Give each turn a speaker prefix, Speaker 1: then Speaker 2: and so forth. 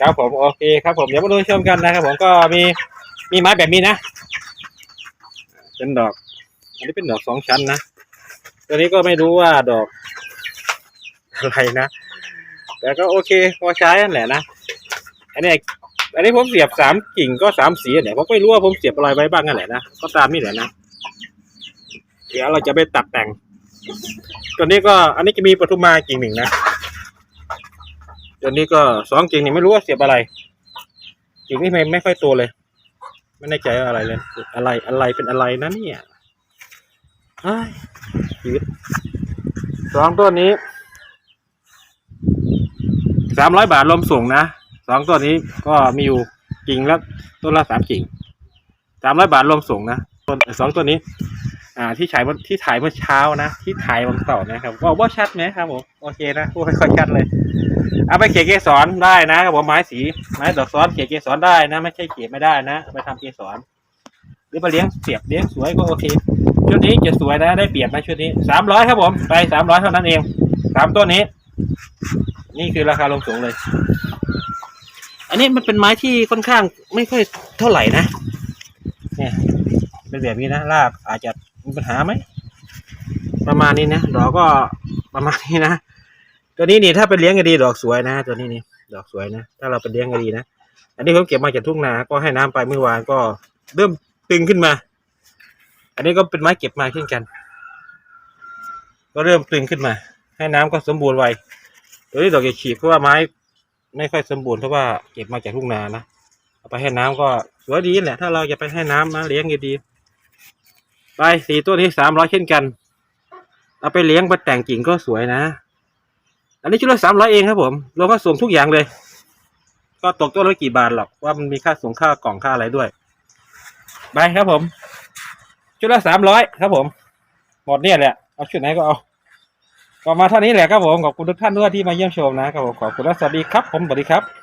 Speaker 1: ครับผมโอเคครับผมเดี๋ยวมาดูชมกันนะครับผมก็มีมีไม้แบบนี้นะ เป็นดอก อันนี้เป็นดอกสองชั้นนะตัวนี้ก็ไม่รู้ว่าดอก อะไรนะ แต่ก็โอเคพอใช้นั่นแหละนะอันนี้อันนี้ผมเสียบสามกิ่งก็สามสีเนี่ยผมไม่รู้ว่าผมเสียบอะไรไว้บ้างนั่นแหละนะก็ตามนี่แหละนะเดี๋ยวเราจะไปตัดแต่ง ตัวนี้ก็อันนี้จะมีปทุมมากิ่งหนึ่งนะ ตัวนี้ก็สองกิ่งนี่ไม่รู้ว่าเสียบอะไรกิ่งนี่ไม่ไม่ค่อยโตเลย ไม่แน่ใจว่าอะไรเลย อะไรอะไรเป็นอะไรนะเนี่ยเอ้ยชีวิตสองตัวนี้สามร้อยบาทรวมส่งนะสองตัวนี้ก็มีอยู่กิ่งละต้นละสามกิ่งสามร้อยบาทรวมส่งนะต้นสองตัวนี้ อ่าที่ฉายวันที่ถ่ายเมื่อเช้านะที่ถ่ายวันเสาร์นะครับว่าว่าชัดไหมครับผมโอเคนะพูดค่อยชัดเลย เอาไปเขียนเกสรได้นะครับผมไม้สีไม้ดอกซ้อนเขียนเกสรได้นะ ไม่ใช่เขียนไม่ได้นะไปทำเกสรหรือมาเลี้ยงเสียบเลี้ยงสวยก็โอเคชุดนี้จะสวยนะได้เปรียบนะชุดนี้สามร้อยครับผม ไปสามร้อยเท่านั้นเองสามต้นนี้ นี่คือราคาลงสูงเลย อันนี้มันเป็นไม้ที่ค่อนข้างไม่ค่อยเท่าไหร่นะเนี่ยเป็นแบบนี้นะรากอาจจะ มีปัญหาไหม ประมาณนี้นะดอกก็ประมาณนี้นะ ตัวนี้นี่ถ้าเป็นเลี้ยงก็ดีดอกสวยนะ ตัวนี้นี่ดอกสวยนะ ถ้าเราเป็นเลี้ยงก็ดีนะ อันนี้ผมเก็บมาจากทุ่งนา ก็ให้น้ำไปเมื่อวานก็เริ่มตึงขึ้นมา อันนี้ก็เป็นไม้เก็บมาเช่นกัน ก็เริ่มตึงขึ้นมา ให้น้ำก็สมบูรณ์ไว ตัวนี้ดอกจะฉีกเพราะว่าไม้ไม่ค่อยสมบูรณ์เพราะว่าเก็บมาจากทุ่งนานะเอาไปให้น้ำก็สวยดีแหละ ถ้าเราจะไปให้น้ำนะเลี้ยงดีๆ ไปสี่ตัวนี้สามร้อยเช่นกัน เอาไปเลี้ยงไปแต่งกิ่งก็สวยนะ อันนี้ชุดละสามร้อยเองครับผมรวมค่าส่งทุกอย่างเลย ก็ตกตัวละกี่บาทหรอกว่ามันมีค่าส่งค่ากล่องค่าอะไรด้วย ไปครับผม ชุดละสามร้อยครับผม หมดเนี่ยแหละ เอาชุดไหนก็เอาก็มาเท่านี้แหละครับผม ขอบคุณทุกท่านด้วยที่มาเยี่ยมชมนะครับผม ขอบคุณและสวัสดีครับ ผมสวัสดีครับ